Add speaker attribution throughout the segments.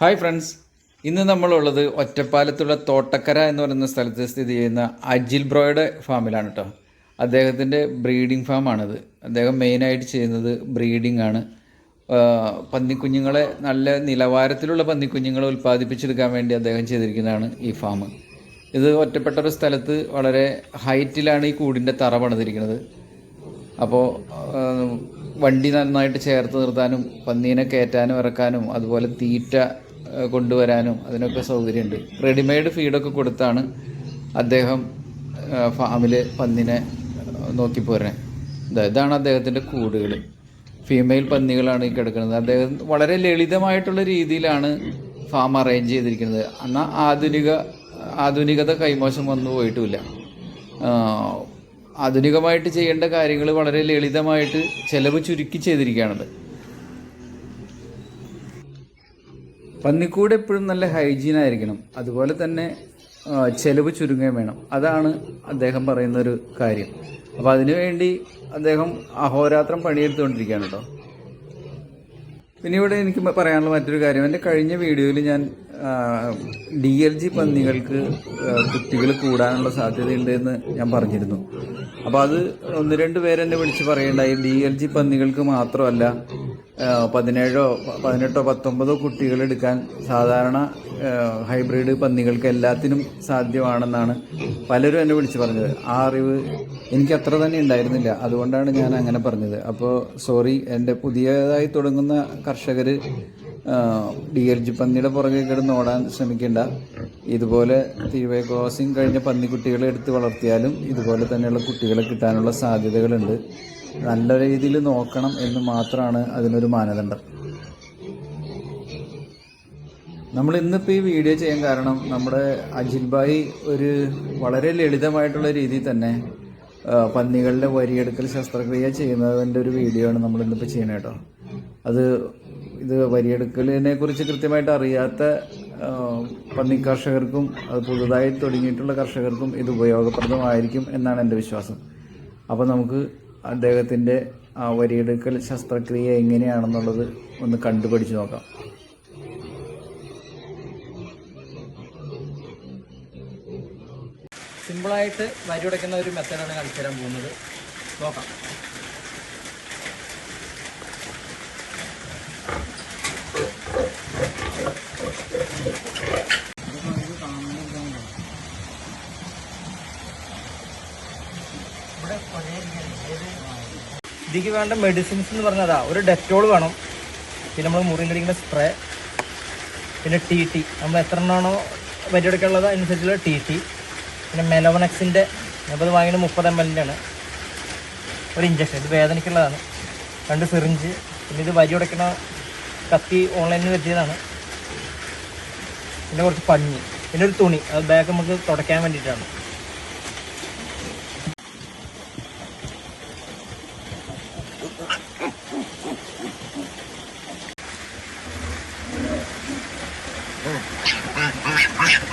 Speaker 1: Hi friends ഇന്ന് നമ്മളുള്ളത് ഒറ്റപ്പാലത്തുള്ള തോട്ടക്കര എന്ന് പറയുന്ന സ്ഥലത്ത് സ്ഥിതി ചെയ്യുന്ന അജിൽ ബ്രോയുടെ ഫാമിലാണ് കേട്ടോ അദ്ദേഹത്തിന്റെ ബ്രീഡിംഗ് ഫാമാണിത്. അദ്ദേഹം മെയിനായിട്ട് ചെയ്യുന്നത് ബ്രീഡിംഗ് ആണ്. പന്നിക്കുഞ്ഞുങ്ങളെ നല്ല നിലവാരത്തിലുള്ള പന്നിക്കുഞ്ഞുങ്ങളെ ഉൽപ്പാദിപ്പിച്ചെടുക്കാൻ വേണ്ടി അദ്ദേഹം ചെയ്തിരിക്കുന്നതാണ് ഈ ഫാം. ഇത് ഒറ്റപ്പെട്ട ഒരു സ്ഥലത്ത് വളരെ ഹൈറ്റിലാണ് ഈ കൂടിന്റെ തറ പണിതിരിക്കുന്നത്. അപ്പോൾ വണ്ടി നന്നായിട്ട് ചേർത്ത് നിർത്താനും പന്നീനെ കയറ്റാനും ഇറക്കാനും അതുപോലെ തീറ്റ കൊണ്ടുവരാനും അതിനൊക്കെ സൗകര്യമുണ്ട്. റെഡിമെയ്ഡ് ഫീഡൊക്കെ കൊടുത്താണ് അദ്ദേഹം ഫാമിൽ പന്നിനെ നോക്കി പോരണേ ഇതാ ഇതാണ് അദ്ദേഹത്തിന്റെ കൂടുകൾ ഫീമെയിൽ പന്നികളാണ് ഈ കിടക്കുന്നത്. അദ്ദേഹം വളരെ ലളിതമായിട്ടുള്ള രീതിയിലാണ് ഫാം അറേഞ്ച് ചെയ്തിരിക്കുന്നത്. എന്നാൽ ആധുനിക ആധുനികത കൈമോശം വന്നു പോയിട്ടുമില്ല ആധുനികമായിട്ട് ചെയ്യേണ്ട കാര്യങ്ങൾ വളരെ ലളിതമായിട്ട് ചെലവ് ചുരുക്കി ചെയ്തിരിക്കുകയാണത്. പന്നിക്കൂട് എപ്പോഴും നല്ല ഹൈജീൻ ആയിരിക്കണം. അതുപോലെ തന്നെ ചെലവ് ചുരുങ്ങുകയും വേണം. അതാണ് അദ്ദേഹം പറയുന്ന ഒരു കാര്യം അപ്പോൾ അതിനുവേണ്ടി അദ്ദേഹം അഹോരാത്രം പണിയെടുത്തുകൊണ്ടിരിക്കുകയാണ് കേട്ടോ. പിന്നെ ഇവിടെ എനിക്ക് പറയാനുള്ള മറ്റൊരു കാര്യം. എന്റെ കഴിഞ്ഞ വീഡിയോയിൽ ഞാൻ ഡി എൽ ജി പന്നികൾക്ക് കുട്ടികൾ കൂടാനുള്ള സാധ്യതയുണ്ട് എന്ന് ഞാൻ പറഞ്ഞിരുന്നു. അപ്പോൾ അത് ഒന്ന് രണ്ട് പേരെന്നെ വിളിച്ച് പറയേണ്ടായി. ഡി എൽ ജി പന്നികൾക്ക് മാത്രമല്ല പതിനേഴോ പതിനെട്ടോ പത്തൊമ്പതോ കുട്ടികൾ എടുക്കാൻ സാധാരണ ഹൈബ്രിഡ് പന്നികൾക്ക് എല്ലാത്തിനും സാധ്യമാണെന്നാണ് പലരും എന്നെ വിളിച്ച് പറഞ്ഞത്. ആ അറിവ് എനിക്ക് അത്ര തന്നെ ഉണ്ടായിരുന്നില്ല. അതുകൊണ്ടാണ് ഞാൻ അങ്ങനെ പറഞ്ഞത്. അപ്പോൾ സോറി എന്റെ പുതിയതായി തുടങ്ങുന്ന കർഷകർ ഡി എൽ ജി പന്നിയുടെ പുറകെ കിടന്ന് ഓടാൻ ശ്രമിക്കേണ്ട. ഇതുപോലെ തിരുവേ ക്രോസിംഗ് കഴിഞ്ഞ പന്നിക്കുട്ടികളെ എടുത്ത് വളർത്തിയാലും ഇതുപോലെ തന്നെയുള്ള കുട്ടികളെ കിട്ടാനുള്ള സാധ്യതകളുണ്ട്. നല്ല രീതിയിൽ നോക്കണം എന്ന് മാത്രമാണ് അതിനൊരു മാനദണ്ഡം. നമ്മൾ ഇന്നിപ്പോൾ ഈ വീഡിയോ ചെയ്യാൻ കാരണം നമ്മുടെ അജിൽ ഭായി ഒരു വളരെ ലളിതമായിട്ടുള്ള രീതിയിൽ തന്നെ പന്നികളുടെ വരിയെടുക്കൽ ശസ്ത്രക്രിയ ചെയ്യുന്നതിന്റെ ഒരു വീഡിയോ ആണ് നമ്മൾ ഇന്നിപ്പോൾ ചെയ്യുന്നത് കേട്ടോ. അത് ഇത് വരിയെടുക്കലിനെ കുറിച്ച് കൃത്യമായിട്ട് അറിയാത്ത പന്നി കർഷകർക്കും അത് പുതുതായി തുടങ്ങിയിട്ടുള്ള കർഷകർക്കും ഇത് ഉപയോഗപ്രദമായിരിക്കും എന്നാണ് എന്റെ വിശ്വാസം. അപ്പോൾ നമുക്ക് അദ്ദേഹത്തിന്റെ ആ വരിയെടുക്കൽ ശസ്ത്രക്രിയ എങ്ങനെയാണെന്നുള്ളത് ഒന്ന് കണ്ടുപിടിച്ച് നോക്കാം.
Speaker 2: സിമ്പിളായിട്ട് വരി ഉടയ്ക്കുന്ന ഒരു മെത്തേഡാണ് കാണിച്ചു തരാൻ പോകുന്നത്. നോക്കാം. ഇതിക്ക് വേണ്ട മെഡിസിൻസ് എന്ന് പറഞ്ഞതാ ഒരു ഡെറ്റോൾ വേണം. പിന്നെ നമ്മൾ മുറിയിൽ അടിക്കുന്ന സ്പ്രേ പിന്നെ ടി ടി നമ്മൾ എത്ര എണ്ണമാണോ വരിയെടുക്കാനുള്ളത് അനുസരിച്ചുള്ള ടി ടി പിന്നെ മെലോനക്സിന്റെ അപ്പോൾ വാങ്ങിയത് മുപ്പത് എം എല്ലിന്റെ ആണ് ഒരു ഇഞ്ചക്ഷൻ ഇത് വേദനയ്ക്കുള്ളതാണ്. രണ്ട് സിറിഞ്ച് പിന്നെ ഇത് വരി ഉടയ്ക്കണ കത്തി ഓൺലൈനിൽ വരുത്തിയതാണ്. പിന്നെ കുറച്ച് പഞ്ഞി. പിന്നെ ഒരു തുണി. അത് ബാഗ് നമുക്ക് തുടയ്ക്കാൻ വേണ്ടിയിട്ടാണ്.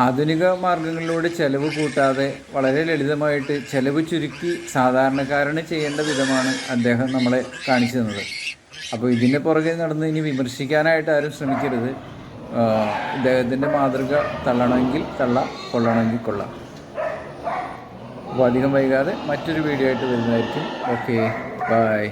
Speaker 1: ആധുനിക മാർഗങ്ങളിലൂടെ ചെലവ് കൂട്ടാതെ വളരെ ലളിതമായിട്ട് ചെലവ് ചുരുക്കി സാധാരണക്കാരന് ചെയ്യേണ്ട വിധമാണ് അദ്ദേഹം നമ്മളെ കാണിച്ചു തന്നത്. അപ്പോൾ ഇതിന്റെ പുറകെ നടന്ന് ഇനി വിമർശിക്കാനായിട്ട് ആരും ശ്രമിക്കരുത്. ഇദ്ദേഹത്തിന്റെ മാതൃക തള്ളണമെങ്കിൽ തള്ള കൊള്ളണമെങ്കിൽ കൊള്ളാം. അപ്പോൾ അധികം വൈകാതെ മറ്റൊരു വീഡിയോ ആയിട്ട് വരുന്നതായിരിക്കും. Okay bye